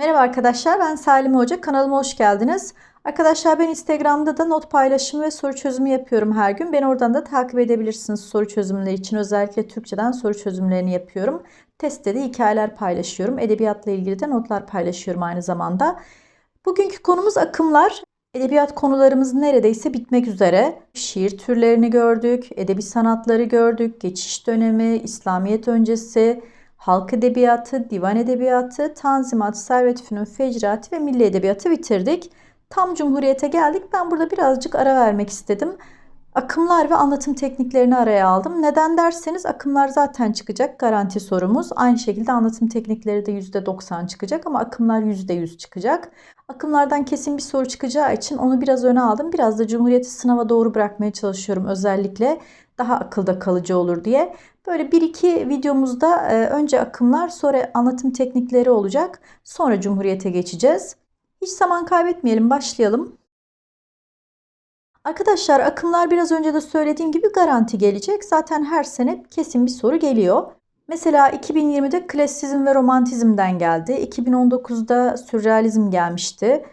Merhaba arkadaşlar ben Salim Hoca kanalıma hoş geldiniz. Arkadaşlar ben Instagram'da da not paylaşımı ve soru çözümü yapıyorum her gün. Beni oradan da takip edebilirsiniz soru çözümleri için. Özellikle Türkçeden soru çözümlerini yapıyorum. Testte de hikayeler paylaşıyorum. Edebiyatla ilgili de notlar paylaşıyorum aynı zamanda. Bugünkü konumuz akımlar. Edebiyat konularımız neredeyse bitmek üzere. Şiir türlerini gördük, edebi sanatları gördük, geçiş dönemi, İslamiyet öncesi, halk edebiyatı, divan edebiyatı, tanzimat, servet fünun, fecrati ve milli edebiyatı bitirdik. Tam Cumhuriyet'e geldik. Ben burada birazcık ara vermek istedim. Akımlar ve anlatım tekniklerini araya aldım. Neden derseniz akımlar zaten çıkacak garanti sorumuz. Aynı şekilde anlatım teknikleri de %90 çıkacak ama akımlar %100 çıkacak. Akımlardan kesin bir soru çıkacağı için onu biraz öne aldım. Biraz da Cumhuriyet'i sınava doğru bırakmaya çalışıyorum özellikle. Daha akılda kalıcı olur diye. Böyle bir iki videomuzda e, önce akımlar sonra anlatım teknikleri olacak. Sonra Cumhuriyet'e geçeceğiz. Hiç zaman kaybetmeyelim başlayalım. Arkadaşlar akımlar biraz önce de söylediğim gibi garanti gelecek. Zaten her sene kesin bir soru geliyor. Mesela 2020'de klasizm ve romantizmden geldi. 2019'da sürrealizm gelmişti.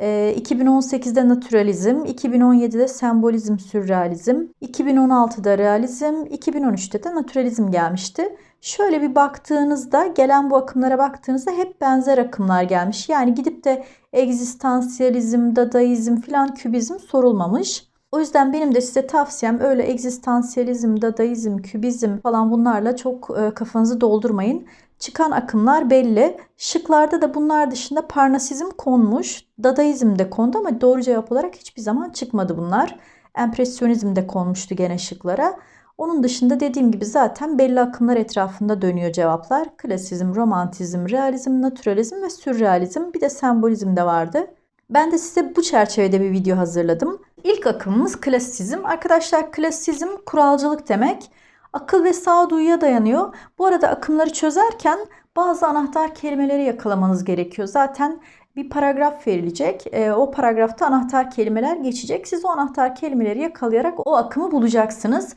2018'de ee, naturalizm, 2017'de sembolizm, sürrealizm, 2016'da realizm, 2013'te de naturalizm gelmişti. Şöyle bir baktığınızda, gelen bu akımlara baktığınızda hep benzer akımlar gelmiş. Yani gidip de egzistansiyalizm, dadaizm filan kübizm sorulmamış. O yüzden benim de size tavsiyem öyle egzistansiyalizm, dadaizm, kübizm falan bunlarla çok e, kafanızı doldurmayın. Çıkan akımlar belli. Şıklarda da bunlar dışında Parnasizm konmuş. Dadaizm de kondu ama doğru cevap olarak hiçbir zaman çıkmadı bunlar. Empresyonizm de konmuştu gene şıklara. Onun dışında dediğim gibi zaten belli akımlar etrafında dönüyor cevaplar. Klasizm, romantizm, realizm, naturalizm ve sürrealizm bir de sembolizm de vardı. Ben de size bu çerçevede bir video hazırladım. İlk akımımız klasizm. Arkadaşlar klasizm kuralcılık demek akıl ve sağduyuya dayanıyor. Bu arada akımları çözerken bazı anahtar kelimeleri yakalamanız gerekiyor. Zaten bir paragraf verilecek. E, o paragrafta anahtar kelimeler geçecek. Siz o anahtar kelimeleri yakalayarak o akımı bulacaksınız.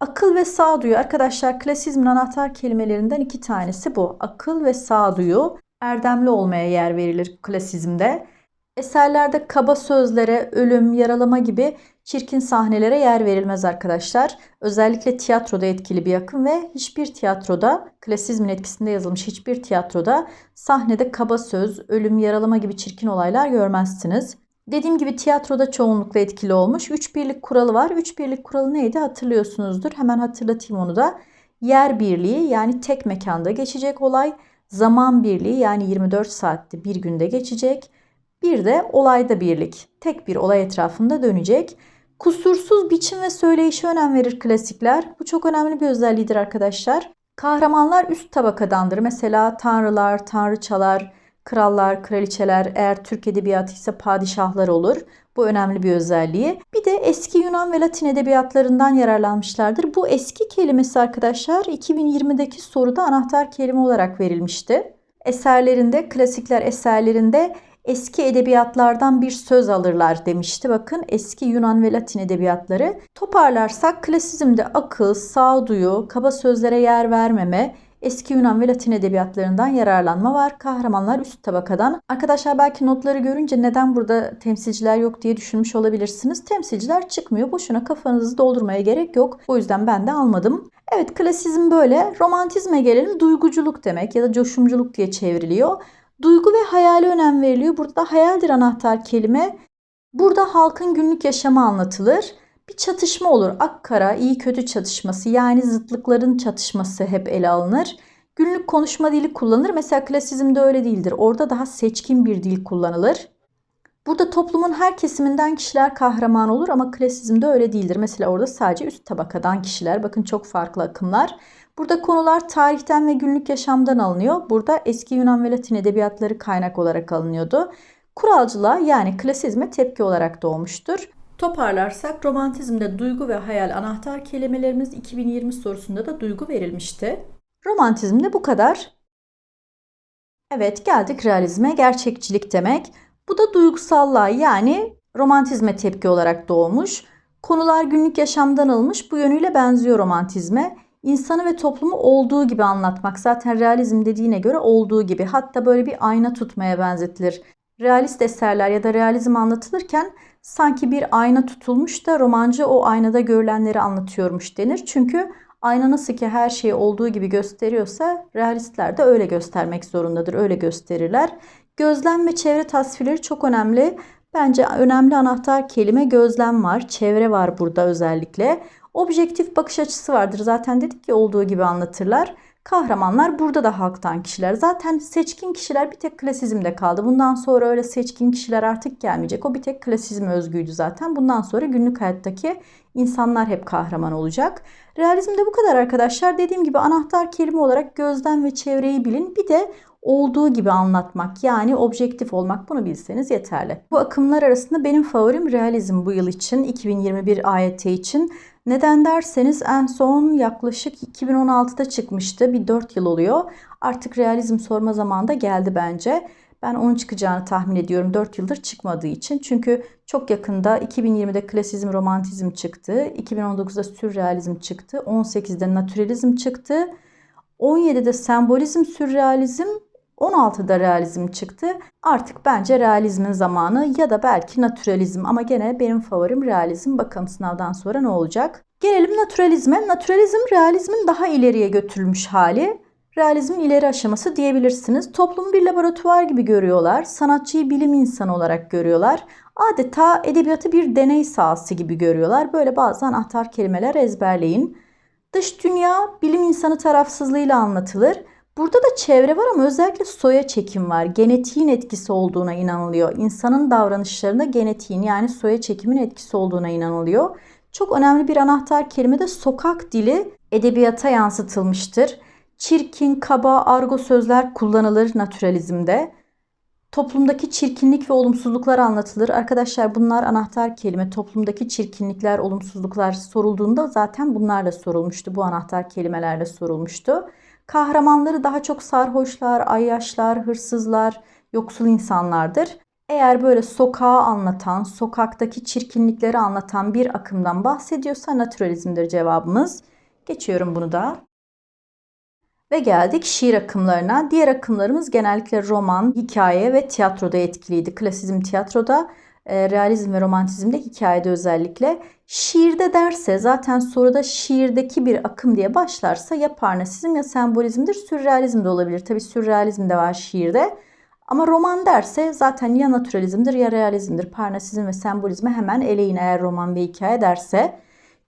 Akıl ve sağduyu arkadaşlar klasizmin anahtar kelimelerinden iki tanesi bu. Akıl ve sağduyu erdemli olmaya yer verilir klasizmde. Eserlerde kaba sözlere, ölüm, yaralama gibi çirkin sahnelere yer verilmez arkadaşlar. Özellikle tiyatroda etkili bir akım ve hiçbir tiyatroda, klasizmin etkisinde yazılmış hiçbir tiyatroda sahnede kaba söz, ölüm, yaralama gibi çirkin olaylar görmezsiniz. Dediğim gibi tiyatroda çoğunlukla etkili olmuş. Üç birlik kuralı var. Üç birlik kuralı neydi hatırlıyorsunuzdur. Hemen hatırlatayım onu da. Yer birliği yani tek mekanda geçecek olay. Zaman birliği yani 24 saatte bir günde geçecek. Bir de olayda birlik. Tek bir olay etrafında dönecek. Kusursuz biçim ve söyleyişe önem verir klasikler. Bu çok önemli bir özelliğidir arkadaşlar. Kahramanlar üst tabakadandır. Mesela tanrılar, tanrıçalar, krallar, kraliçeler, eğer Türk edebiyatı ise padişahlar olur. Bu önemli bir özelliği. Bir de eski Yunan ve Latin edebiyatlarından yararlanmışlardır. Bu eski kelimesi arkadaşlar 2020'deki soruda anahtar kelime olarak verilmişti. Eserlerinde, klasikler eserlerinde eski edebiyatlardan bir söz alırlar demişti. Bakın eski Yunan ve Latin edebiyatları. Toparlarsak klasizmde akıl, sağduyu, kaba sözlere yer vermeme, eski Yunan ve Latin edebiyatlarından yararlanma var. Kahramanlar üst tabakadan. Arkadaşlar belki notları görünce neden burada temsilciler yok diye düşünmüş olabilirsiniz. Temsilciler çıkmıyor. Boşuna kafanızı doldurmaya gerek yok. O yüzden ben de almadım. Evet klasizm böyle. Romantizme gelelim. Duyguculuk demek ya da coşumculuk diye çevriliyor. Duygu ve hayale önem veriliyor. Burada hayaldir anahtar kelime. Burada halkın günlük yaşamı anlatılır. Bir çatışma olur. Akkara, iyi kötü çatışması yani zıtlıkların çatışması hep ele alınır. Günlük konuşma dili kullanılır. Mesela klasizmde öyle değildir. Orada daha seçkin bir dil kullanılır. Burada toplumun her kesiminden kişiler kahraman olur ama klasizmde öyle değildir. Mesela orada sadece üst tabakadan kişiler. Bakın çok farklı akımlar. Burada konular tarihten ve günlük yaşamdan alınıyor. Burada eski Yunan ve Latin edebiyatları kaynak olarak alınıyordu. Kuralcılığa yani klasizme tepki olarak doğmuştur. Toparlarsak romantizmde duygu ve hayal anahtar kelimelerimiz 2020 sorusunda da duygu verilmişti. Romantizmde bu kadar. Evet geldik realizme gerçekçilik demek. Bu da duygusallığa yani romantizme tepki olarak doğmuş. Konular günlük yaşamdan alınmış bu yönüyle benziyor romantizme. insanı ve toplumu olduğu gibi anlatmak. Zaten realizm dediğine göre olduğu gibi. Hatta böyle bir ayna tutmaya benzetilir. Realist eserler ya da realizm anlatılırken sanki bir ayna tutulmuş da romancı o aynada görülenleri anlatıyormuş denir. Çünkü ayna nasıl ki her şeyi olduğu gibi gösteriyorsa realistler de öyle göstermek zorundadır. Öyle gösterirler. Gözlem ve çevre tasvirleri çok önemli. Bence önemli anahtar kelime gözlem var. Çevre var burada özellikle. Objektif bakış açısı vardır. Zaten dedik ki olduğu gibi anlatırlar. Kahramanlar burada da halktan kişiler. Zaten seçkin kişiler bir tek klasizmde kaldı. Bundan sonra öyle seçkin kişiler artık gelmeyecek. O bir tek klasizm özgüydü zaten. Bundan sonra günlük hayattaki insanlar hep kahraman olacak. Realizmde bu kadar arkadaşlar. Dediğim gibi anahtar kelime olarak gözlem ve çevreyi bilin. Bir de olduğu gibi anlatmak yani objektif olmak bunu bilseniz yeterli. Bu akımlar arasında benim favorim realizm bu yıl için 2021 AYT için. Neden derseniz en son yaklaşık 2016'da çıkmıştı. Bir 4 yıl oluyor. Artık realizm sorma zamanı da geldi bence. Ben onun çıkacağını tahmin ediyorum 4 yıldır çıkmadığı için. Çünkü çok yakında 2020'de klasizm romantizm çıktı. 2019'da sürrealizm çıktı. 18'de naturalizm çıktı. 17'de sembolizm, sürrealizm, 16'da realizm çıktı. Artık bence realizmin zamanı ya da belki naturalizm ama gene benim favorim realizm. Bakalım sınavdan sonra ne olacak? Gelelim naturalizme. Naturalizm realizmin daha ileriye götürülmüş hali. Realizmin ileri aşaması diyebilirsiniz. Toplumu bir laboratuvar gibi görüyorlar. Sanatçıyı bilim insanı olarak görüyorlar. Adeta edebiyatı bir deney sahası gibi görüyorlar. Böyle bazı anahtar kelimeler ezberleyin. Dış dünya bilim insanı tarafsızlığıyla anlatılır. Burada da çevre var ama özellikle soya çekim var. Genetiğin etkisi olduğuna inanılıyor. İnsanın davranışlarında genetiğin yani soya çekimin etkisi olduğuna inanılıyor. Çok önemli bir anahtar kelime de sokak dili edebiyata yansıtılmıştır. Çirkin, kaba, argo sözler kullanılır naturalizmde. Toplumdaki çirkinlik ve olumsuzluklar anlatılır. Arkadaşlar bunlar anahtar kelime. Toplumdaki çirkinlikler, olumsuzluklar sorulduğunda zaten bunlarla sorulmuştu. Bu anahtar kelimelerle sorulmuştu. Kahramanları daha çok sarhoşlar, ayyaşlar, hırsızlar, yoksul insanlardır. Eğer böyle sokağı anlatan, sokaktaki çirkinlikleri anlatan bir akımdan bahsediyorsa naturalizmdir cevabımız. Geçiyorum bunu da. Ve geldik şiir akımlarına. Diğer akımlarımız genellikle roman, hikaye ve tiyatroda etkiliydi. Klasizm tiyatroda, e, realizm ve romantizmde hikayede özellikle. Şiirde derse zaten soruda şiirdeki bir akım diye başlarsa ya parnasizm ya sembolizmdir. Sürrealizm de olabilir. Tabi sürrealizm de var şiirde. Ama roman derse zaten ya naturalizmdir ya realizmdir. Parnasizm ve sembolizme hemen eleyin eğer roman ve hikaye derse.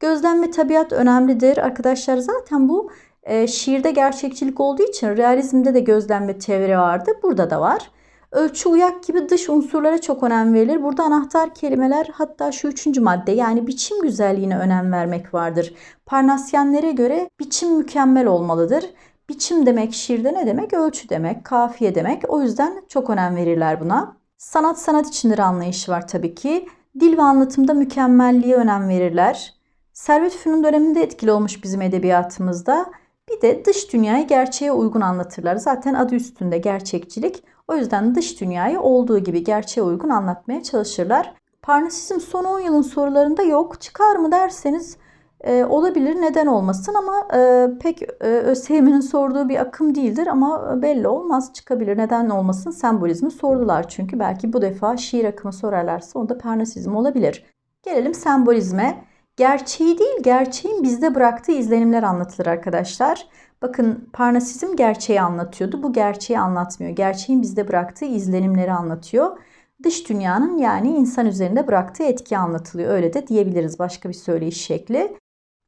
Gözlem ve tabiat önemlidir. Arkadaşlar zaten bu e, şiirde gerçekçilik olduğu için realizmde de gözlem ve çevre vardı. Burada da var. Ölçü uyak gibi dış unsurlara çok önem verilir. Burada anahtar kelimeler hatta şu üçüncü madde yani biçim güzelliğine önem vermek vardır. Parnasyenlere göre biçim mükemmel olmalıdır. Biçim demek şiirde ne demek? Ölçü demek, kafiye demek. O yüzden çok önem verirler buna. Sanat sanat içindir anlayışı var tabii ki. Dil ve anlatımda mükemmelliğe önem verirler. Servet Fünun döneminde etkili olmuş bizim edebiyatımızda. Bir de dış dünyayı gerçeğe uygun anlatırlar. Zaten adı üstünde gerçekçilik. O yüzden dış dünyayı olduğu gibi gerçeğe uygun anlatmaya çalışırlar. Parnasizm son 10 yılın sorularında yok. Çıkar mı derseniz e, olabilir neden olmasın ama e, pek e, ÖSYM'nin sorduğu bir akım değildir ama belli olmaz çıkabilir neden olmasın sembolizmi sordular çünkü belki bu defa şiir akımı sorarlarsa onda parnasizm olabilir. Gelelim sembolizme. Gerçeği değil gerçeğin bizde bıraktığı izlenimler anlatılır arkadaşlar. Bakın Parnasizm gerçeği anlatıyordu. Bu gerçeği anlatmıyor. Gerçeğin bizde bıraktığı izlenimleri anlatıyor. Dış dünyanın yani insan üzerinde bıraktığı etki anlatılıyor. Öyle de diyebiliriz başka bir söyleyiş şekli.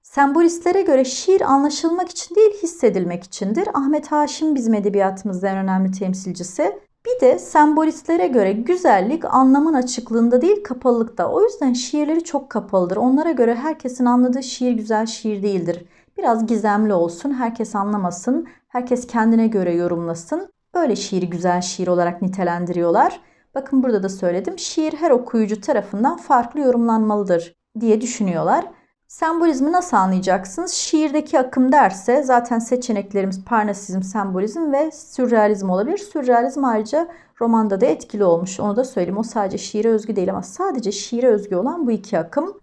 Sembolistlere göre şiir anlaşılmak için değil hissedilmek içindir. Ahmet Haşim bizim edebiyatımızda en önemli temsilcisi. Bir de sembolistlere göre güzellik anlamın açıklığında değil kapalılıkta. O yüzden şiirleri çok kapalıdır. Onlara göre herkesin anladığı şiir güzel şiir değildir. Biraz gizemli olsun, herkes anlamasın, herkes kendine göre yorumlasın. Böyle şiiri güzel şiir olarak nitelendiriyorlar. Bakın burada da söyledim. Şiir her okuyucu tarafından farklı yorumlanmalıdır diye düşünüyorlar. Sembolizmi nasıl anlayacaksınız? Şiirdeki akım derse zaten seçeneklerimiz parnasizm, sembolizm ve sürrealizm olabilir. Sürrealizm ayrıca romanda da etkili olmuş. Onu da söyleyeyim. O sadece şiire özgü değil ama sadece şiire özgü olan bu iki akım.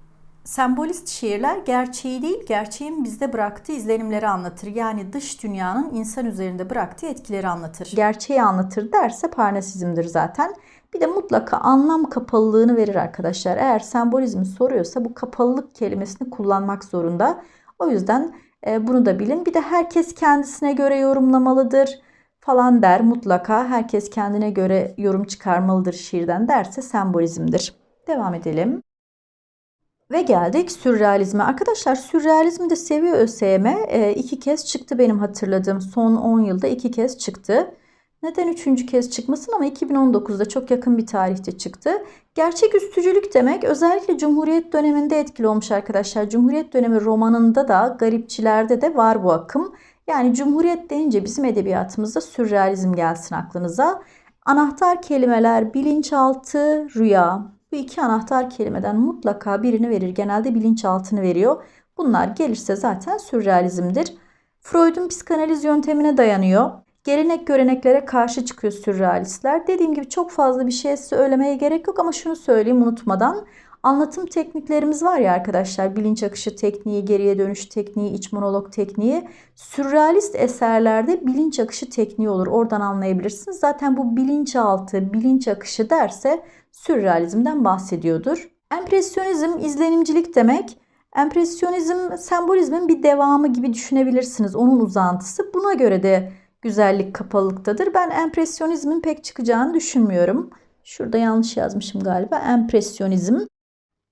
Sembolist şiirler gerçeği değil, gerçeğin bizde bıraktığı izlenimleri anlatır. Yani dış dünyanın insan üzerinde bıraktığı etkileri anlatır. Gerçeği anlatır derse parnasizmdir zaten. Bir de mutlaka anlam kapalılığını verir arkadaşlar. Eğer sembolizmi soruyorsa bu kapalılık kelimesini kullanmak zorunda. O yüzden e, bunu da bilin. Bir de herkes kendisine göre yorumlamalıdır falan der mutlaka. Herkes kendine göre yorum çıkarmalıdır şiirden derse sembolizmdir. Devam edelim. Ve geldik sürrealizme. Arkadaşlar sürrealizmi de seviyor ÖSYM. E, iki kez çıktı benim hatırladığım. Son 10 yılda iki kez çıktı. Neden üçüncü kez çıkmasın ama 2019'da çok yakın bir tarihte çıktı. Gerçek üstücülük demek özellikle Cumhuriyet döneminde etkili olmuş arkadaşlar. Cumhuriyet dönemi romanında da garipçilerde de var bu akım. Yani Cumhuriyet deyince bizim edebiyatımızda sürrealizm gelsin aklınıza. Anahtar kelimeler bilinçaltı, rüya. Bu iki anahtar kelimeden mutlaka birini verir. Genelde bilinçaltını veriyor. Bunlar gelirse zaten sürrealizmdir. Freud'un psikanaliz yöntemine dayanıyor. Gelenek göreneklere karşı çıkıyor sürrealistler. Dediğim gibi çok fazla bir şey söylemeye gerek yok ama şunu söyleyeyim unutmadan. Anlatım tekniklerimiz var ya arkadaşlar. Bilinç akışı tekniği, geriye dönüş tekniği, iç monolog tekniği. Sürrealist eserlerde bilinç akışı tekniği olur. Oradan anlayabilirsiniz. Zaten bu bilinçaltı, bilinç akışı derse sürrealizmden bahsediyordur. Empresyonizm izlenimcilik demek. Empresyonizm sembolizmin bir devamı gibi düşünebilirsiniz. Onun uzantısı. Buna göre de güzellik kapalılıktadır. Ben empresyonizmin pek çıkacağını düşünmüyorum. Şurada yanlış yazmışım galiba. Empresyonizm.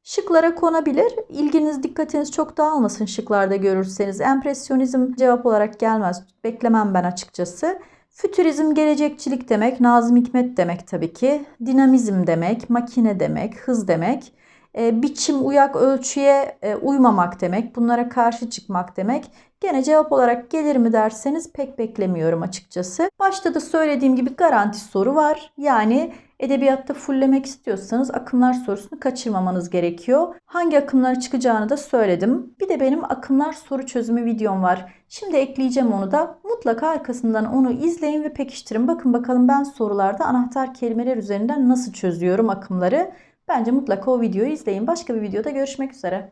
Şıklara konabilir. İlginiz, dikkatiniz çok dağılmasın şıklarda görürseniz. Empresyonizm cevap olarak gelmez. Beklemem ben açıkçası. Fütürizm gelecekçilik demek, Nazım Hikmet demek tabii ki. Dinamizm demek, makine demek, hız demek. E, biçim, uyak, ölçüye e, uymamak demek. Bunlara karşı çıkmak demek. Gene cevap olarak gelir mi derseniz pek beklemiyorum açıkçası. Başta da söylediğim gibi garanti soru var. Yani edebiyatta fulllemek istiyorsanız akımlar sorusunu kaçırmamanız gerekiyor. Hangi akımlar çıkacağını da söyledim. Bir de benim akımlar soru çözümü videom var. Şimdi ekleyeceğim onu da. Mutlaka arkasından onu izleyin ve pekiştirin. Bakın bakalım ben sorularda anahtar kelimeler üzerinden nasıl çözüyorum akımları. Bence mutlaka o videoyu izleyin. Başka bir videoda görüşmek üzere.